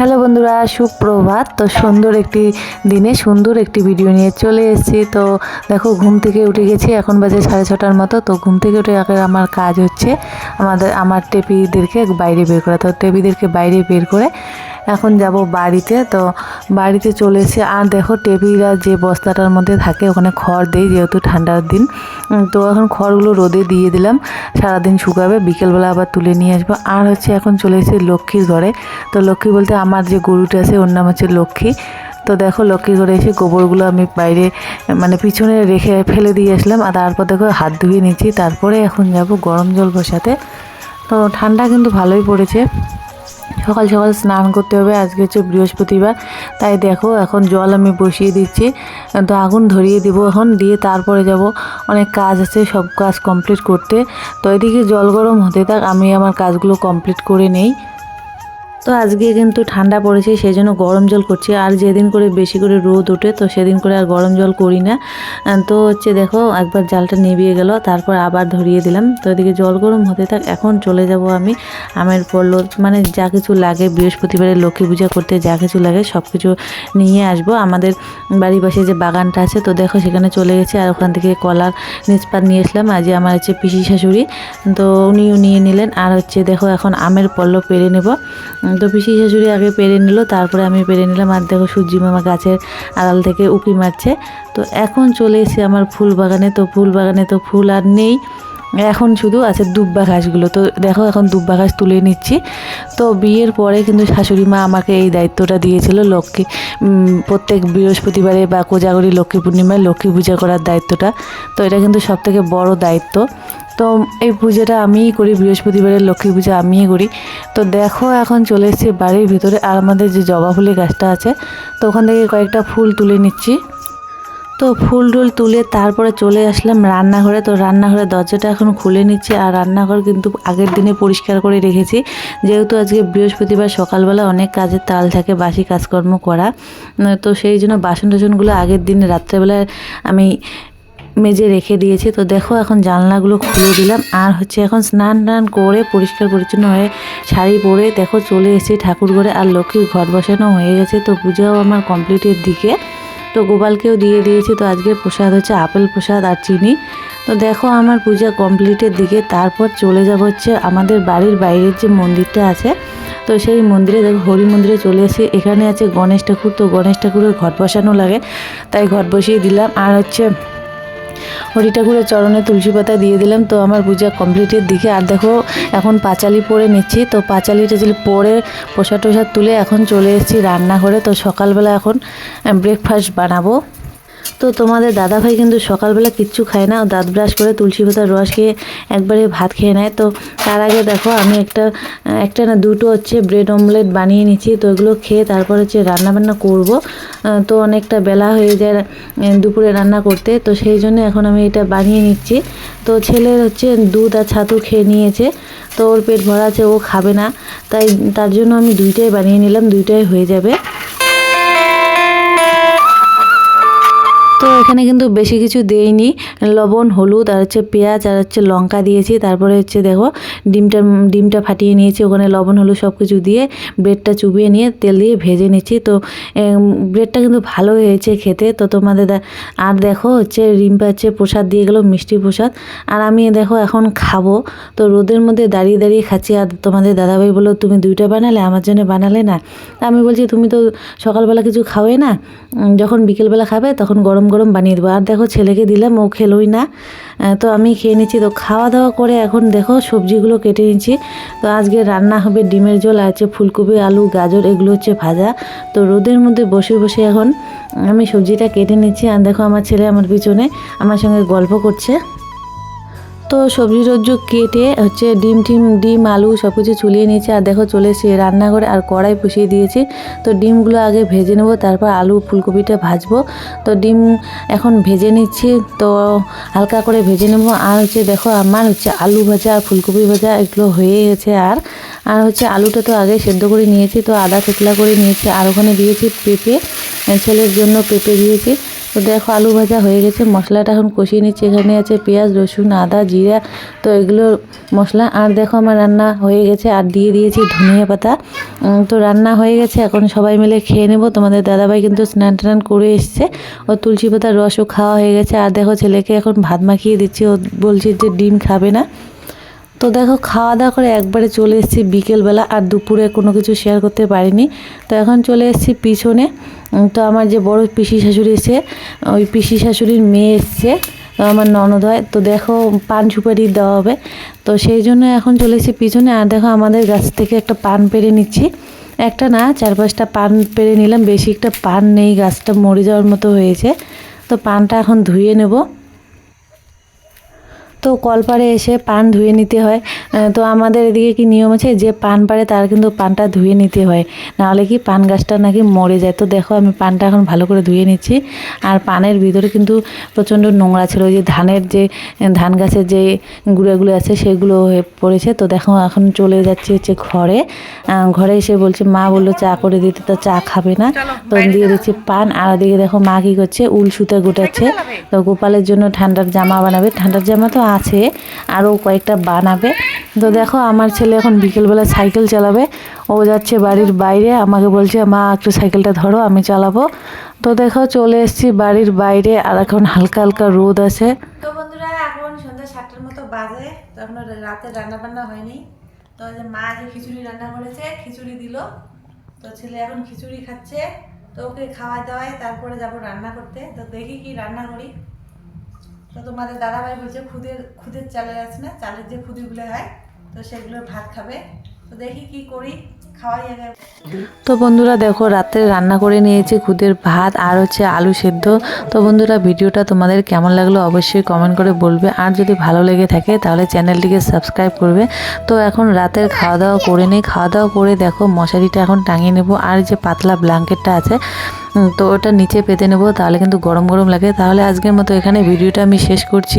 Hello বন্ধুরা, সুপ্রভাত। তো সুন্দর একটি দিনে সুন্দর একটি ভিডিও নিয়ে চলে এসেছি। তো দেখো, ঘুম থেকে উঠে গেছি, এখন বাজে সাড়ে ছটার মতো। তো ঘুম থেকে উঠে আগে আমার কাজ হচ্ছে, আমাদের, আমার টেপিদেরকে বাইরে বের করা। তো টেপিদেরকে বাইরে বের করে এখন যাব বাড়িতে, তো বাড়িতে চলে এসে, আর দেখো টেপিরা যে বস্তাটার মধ্যে থাকে, ওখানে খড় দেই যেহেতু ঠান্ডার দিন। তো এখন খড়গুলো রোদে দিয়ে দিলাম, সারাদিন শুকাবে, বিকেলবেলা আবার তুলে নিয়ে আসব। আর হচ্ছে এখন চলে এসেছি লক্ষ্মীর ঘরে, তো লক্ষ্মী বলতে আমার যে গরুটা আছে, ওর নাম হচ্ছে লক্ষ্মী। তো দেখো লক্ষ্মী ঘরে এসে গোবরগুলো আমি বাইরে মানে পিছনে রেখে ফেলে দিয়ে আসলাম, আর তারপর দেখো হাত ধুয়ে নিচ্ছি। তারপরে এখন যাব গরম জল বসাতে। তো ঠান্ডা কিন্তু ভালোই পড়েছে। সকাল সকাল স্নান করতে হবে, আজকে হচ্ছে বৃহস্পতিবার। তাই দেখো, এখন জল আমি বসিয়ে দিচ্ছি। তো আগুন ধরিয়ে দিব এখন, দিয়ে তারপরে যাব। অনেক কাজ আছে, সব কাজ কমপ্লিট করতে। তো এদিকে জল গরম হতে থাক, আমি আমার কাজগুলো কমপ্লিট করে নেই। তো আজকে কিন্তু ঠান্ডা পড়েছে, সেই জন্য গরম জল করছি। আর যেদিন করে বেশি করে রোদ ওঠে, তো সেদিন করে আর গরম জল করি না। তো হচ্ছে দেখো, একবার জালটা নিভিয়ে গেল, তারপর আবার ধরিয়ে দিলাম। তো এদিকে জল গরম হতে থাক, এখন চলে যাব আমি আমের পড়ল মানে যা কিছু লাগে বৃহস্পতিবারে লক্ষ্মী পূজা করতে যা কিছু লাগে, সব কিছু নিয়ে আসব। আমাদের বাড়ির পাশে যে বাগানটা আছে, তো দেখো সেখানে চলে গেছে, আর ওখান থেকে কলার নিষ্পাত নিয়ে আসলাম। আজ আমার হচ্ছে পিসি শাশুড়ি, তো উনিও নিয়ে নিলেন। আর হচ্ছে দেখো, এখন আমের পল্লব পেরে নেব। তো পিসি শাশুড়ি আগে পেরে নিল, তারপরে আমি পেরে নিলাম। আর দেখো সূর্যি মামা গাছের আড়াল থেকে উকি মারছে। তো এখন চলে এসে আমার ফুল বাগানে। তো ফুল বাগানে তো ফুল আর নেই। এখন শুধু আছে দুব্বা ঘাসগুলো। তো দেখো এখন দুব্বা ঘাস তুলে নিচ্ছি। তো বিয়ের পরে কিন্তু শাশুড়ি মা আমাকে এই দায়িত্বটা দিয়েছিল লক্ষ্মী প্রত্যেক বৃহস্পতিবারে বা কোজাগরী লক্ষ্মী পূর্ণিমায় লক্ষ্মী পূজা করার দায়িত্বটা। তো এটা কিন্তু সব থেকে বড় দায়িত্ব। তো এই পুজোটা আমিই করি, বৃহস্পতিবারের লক্ষ্মী পূজা আমিই করি। তো দেখো এখন চলে এসেছি বাড়ির ভিতরে আর আমাদের যে জবা ফুলের গাছটা আছে, তো ওখান থেকে কয়েকটা ফুল তুলে নিচ্ছি। তো ফুল টুল তুলে তারপরে চলে আসলাম রান্নাঘরে। তো রান্নাঘরের দরজাটা এখন খুলে নিচ্ছি আর রান্নাঘর কিন্তু আগের দিনে পরিষ্কার করে রেখেছি। যেহেতু আজকে বৃহস্পতিবার সকালবেলা অনেক কাজের তাল থাকে, বাসি কাজকর্ম করা, তো সেই জন্য বাসন টাসনগুলো আগের দিনে রাত্রেবেলায় আমি মেজে রেখে দিয়েছি। তো দেখো এখন জানলাগুলো খুলে দিলাম। আর হচ্ছে এখন স্নান টান করে পরিষ্কার পরিচ্ছন্ন হয়ে শাড়ি পরে দেখো চলে এসেছি ঠাকুর ঘরে আর লক্ষ্মীর ঘর বসানো হয়ে গেছে। তো পূজাও আমার কমপ্লিটের দিকে। তো গোপালকেও দিয়ে দিয়েছি। তো আজকের প্রসাদ হচ্ছে আপেল প্রসাদ আর চিনি। তো দেখো আমার পূজা কমপ্লিটের দিকে। তারপর চলে যাব হচ্ছে আমাদের বাড়ির বাইরের যে মন্দিরটা আছে। তো সেই মন্দিরে দেখো হরি মন্দিরে চলে এসে এখানে আছে গণেশ ঠাকুর। তো গণেশ ঠাকুরের ঘট বসানো লাগে। তাই ঘট বসিয়ে দিলাম। আর হচ্ছে হরি ঠাকুরের চরণে তুলসী পাতা দিয়ে দিলাম, তো আমার পূজা কমপ্লিটের দিকে। আর দেখো, এখন পাঁচালি পরে নিচ্ছি, তো পাঁচালি টাচালি পরে প্রসাদ টোসাদ তুলে এখন চলে এসেছি রান্নাঘরে, তো সকালবেলা এখন ব্রেকফাস্ট বানাবো। তো তোমাদের দাদাভাই কিন্তু সকালবেলা কিচ্ছু খায় না। দাঁত ব্রাশ করে তুলসী পাতার রস খেয়ে একবারে ভাত খেয়ে নেয়। তো তার আগে দেখো, আমি একটা একটা না দুটো হচ্ছে ব্রেড অমলেট বানিয়ে নিচ্ছি। তো এগুলো খেয়ে তারপর হচ্ছে রান্না বান্না করব তো অনেকটা বেলা হয়ে যায় দুপুরে রান্না করতে। তো সেই জন্য এখন আমি এটা বানিয়ে নিচ্ছি। তো ছেলের হচ্ছে দুধ আর ছাতু খেয়ে নিয়েছে। তো ওর পেট ভরা আছে, ও খাবে না। তাই তার জন্য আমি দুইটাই বানিয়ে নিলাম, দুইটাই হয়ে যাবে। তো এখানে কিন্তু বেশি কিছু দেইনি। লবণ, হলুদ, আর হচ্ছে পেঁয়াজ, আর হচ্ছে লঙ্কা দিয়েছি। তারপরে হচ্ছে দেখো, ডিমটা ডিমটা ফাটিয়ে নিয়েছি। ওখানে লবণ, হলুদ সব কিছু দিয়ে ব্রেডটা চুবিয়ে নিয়ে তেল দিয়ে ভেজে নিচ্ছি। তো ব্রেডটা কিন্তু ভালো হয়েছে খেতে। তো তোমাদের আর দেখো হচ্ছে রিম্পা হচ্ছে প্রসাদ দিয়ে গেলো মিষ্টি প্রসাদ। আর আমি দেখো এখন খাব। তো রোদের মধ্যে দাঁড়িয়ে দাঁড়িয়ে খাচ্ছি। আর তোমাদের দাদাভাই বলল, তুমি দুইটা বানালে, আমার জন্য বানালে না? আমি বলছি, তুমি তো সকালবেলা কিছু খাওয়াই না? যখন বিকেলবেলা খাবে, তখন গরম গরম বানিয়ে দেবো। আর দেখো, ছেলেকে দিলাম, ও খেলোই না। তো আমি খেয়ে নিচ্ছি। তো খাওয়া দাওয়া করে এখন দেখো, সবজিগুলো কেটে নিচ্ছি। তো আজকে রান্না হবে ডিমের ঝোল আছে ফুলকপি, আলু, গাজর, এগুলো হচ্ছে ভাজা। তো রোদের মধ্যে বসে বসে এখন আমি সবজিটা কেটে নিচ্ছি। আর দেখো, আমার ছেলে আমার পিছনে আমার সঙ্গে গল্প করছে। তো সবজি টবজি কেটে হচ্ছে ডিম টিম, ডিম, আলু সব কিছু চুলিয়ে নিয়েছি। আর দেখো চলে এসে রান্নাঘরে আর কড়াই বসিয়ে দিয়েছি। তো ডিমগুলো আগে ভেজে নেব, তারপর আলু ফুলকপিটা ভাজবো। তো ডিম এখন ভেজে নিচ্ছি, তো হালকা করে ভেজে নেব। আর হচ্ছে দেখো আমার হচ্ছে আলু ভাজা আর ফুলকপি ভাজা এগুলো হয়ে গেছে আর। আর হচ্ছে আলুটা তো আগে সেদ্ধ করে নিয়েছি, তো আদা থেতলা করে নিয়েছি। আর ওখানে দিয়েছি পেঁপে, ছেলের জন্য পেঁপে দিয়েছি। তো দেখো আলু ভাজা হয়ে গেছে। মশলাটা এখন কষিয়ে নিচ্ছি। এখানে আছে পেঁয়াজ, রসুন, আদা, জিরা। তো এগুলো মশলা। আর দেখো আমার রান্না হয়ে গেছে। আর দিয়ে দিয়েছি ধনিয়া পাতা। তো রান্না হয়ে গেছে। এখন সবাই মিলে খেয়ে নেব। তোমাদের দাদাভাই কিন্তু স্নান টান করে এসছে। ও তুলসী পাতার রসও খাওয়া হয়ে গেছে। আর দেখো ছেলেকে এখন ভাত মাখিয়ে দিচ্ছি। ও বলছে যে ডিম খাবে না। তো দেখো, খাওয়া দাওয়া করে একবারে চলে এসেছি বিকেলবেলা আর দুপুরে কোনো কিছু শেয়ার করতে পারিনি। তো এখন চলে এসেছি পিছনে। তো আমার যে বড় পিসি শাশুড়ি এসে ওই পিসি শাশুড়ির মেয়ে এসছে আমার ননদ হয়। তো দেখো, পান সুপারি দেওয়া হবে। তো সেই জন্য এখন চলে এসেছি পিছনে। আর দেখো, আমাদের গাছ থেকে একটা পান পেরে নিচ্ছি। একটা না, চার পাঁচটা পান পেরে নিলাম। বেশি একটা পান নেই, গাছটা মরে যাওয়ার মতো হয়েছে। তো পানটা এখন ধুয়ে নেব। তো কলপারে এসে পান ধুয়ে নিতে হয়। তো আমাদের এদিকে কি নিয়ম আছে? যে পান পারে তার কিন্তু পানটা ধুয়ে নিতে হয়। নাহলে কি পান গাছটা নাকি মরে যায়? তো দেখো আমি পানটা এখন ভালো করে ধুয়ে নিচ্ছি। আর পানের ভিতরে কিন্তু প্রচণ্ড নোংরা ছিল। ওই যে ধানের যে ধান গাছের যে গুঁড়াগুলো আছে সেগুলো হয়ে পড়েছে। তো দেখো এখন চলে যাচ্ছি হচ্ছে ঘরে। ঘরে এসে বলছে মা বলল চা করে দিতে তো চা খাবে না। তো দিয়ে দিচ্ছি পান। আর ওদিকে দেখো মা কী করছে? উল সুতা গোটাচ্ছে। তো গোপালের জন্য ঠান্ডার জামা বানাবে। ঠান্ডার জামা তো আছে আরও কয়েকটা বানাবে। তো দেখো, আমার ছেলে এখন বিকেলবেলা সাইকেল চালাবে। ও যাচ্ছে বাড়ির বাইরে, আমাকে বলছে, মা, একটু সাইকেলটা ধরো, আমি চালাবো। তো দেখো, চলে এসেছি বাড়ির বাইরে, আর এখন হালকা হালকা রোদ আছে। তো বন্ধুরা, এখন সন্ধ্যা সাতটার মতো বাজে, তো এখনও রাতে রান্না বান্না হয়নি। তো মা যে খিচুড়ি রান্না করেছে, খিচুড়ি দিল। তো ছেলে এখন খিচুড়ি খাচ্ছে, তো ওকে খাওয়া দাওয়ায় তারপরে যাব রান্না করতে। তো দেখি কি রান্না করি। তো তোমাদের দাদাভাই বলছে খুদের খুদের চালের আছে না? চালের যে খুদিগুলো হয়, তো সেগুলো ভাত খাবে। তো বন্ধুরা দেখো, রাত্রে রান্না করে নিয়েছি খুদের ভাত আর হচ্ছে আলু সেদ্ধ। তো বন্ধুরা ভিডিওটা তোমাদের কেমন লাগল অবশ্যই কমেন্ট করে বলবে। আর যদি ভালো লেগে থাকে তাহলে চ্যানেলটিকে সাবস্ক্রাইব করবে। তো এখন রাতের খাওয়া দাওয়া করে নিই। খাওয়া দাওয়া করে দেখো মশারিটা এখন টাঙিয়ে নেব। আর যে পাতলা ব্ল্যাঙ্কেটটা আছে তো ওটা নিচে পেতে নেব। তাহলে কিন্তু গরম গরম লাগে। তাহলে আজকের মতো এখানে ভিডিওটা আমি শেষ করছি।